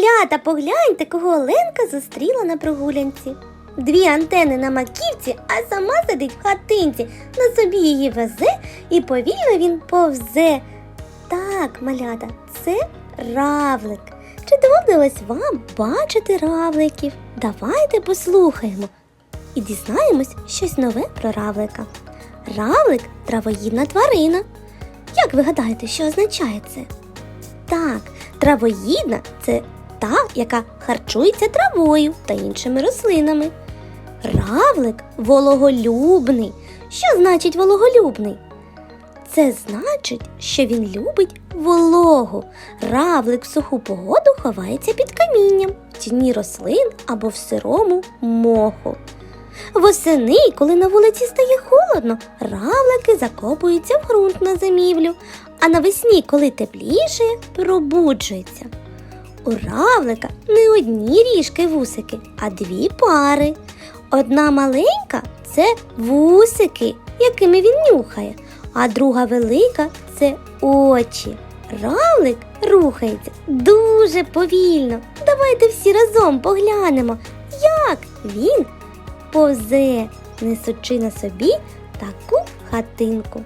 Малята, погляньте, кого Оленка зустріла на прогулянці. Дві антени на маківці, а сама сидить в хатинці, на собі її везе і повільно він повзе. Так, малята, це равлик. Чи доводилось вам бачити равликів? Давайте послухаємо і дізнаємось щось нове про равлика. Равлик травоїдна тварина. Як ви гадаєте, що означає це? Так, травоїдна це та, яка харчується травою та іншими рослинами. Равлик вологолюбний. Що значить вологолюбний? Це значить, що він любить вологу. Равлик в суху погоду ховається під камінням, в тіні рослин або в сирому моху. Восени, коли на вулиці стає холодно, равлики закопуються в ґрунт на зимівлю, а навесні, коли тепліше, пробуджується. У равлика не одні ріжки вусики, а дві пари. Одна маленька це вусики, якими він нюхає, а друга велика це очі. Равлик рухається дуже повільно. Давайте всі разом поглянемо, як він повзе, несучи на собі таку хатинку.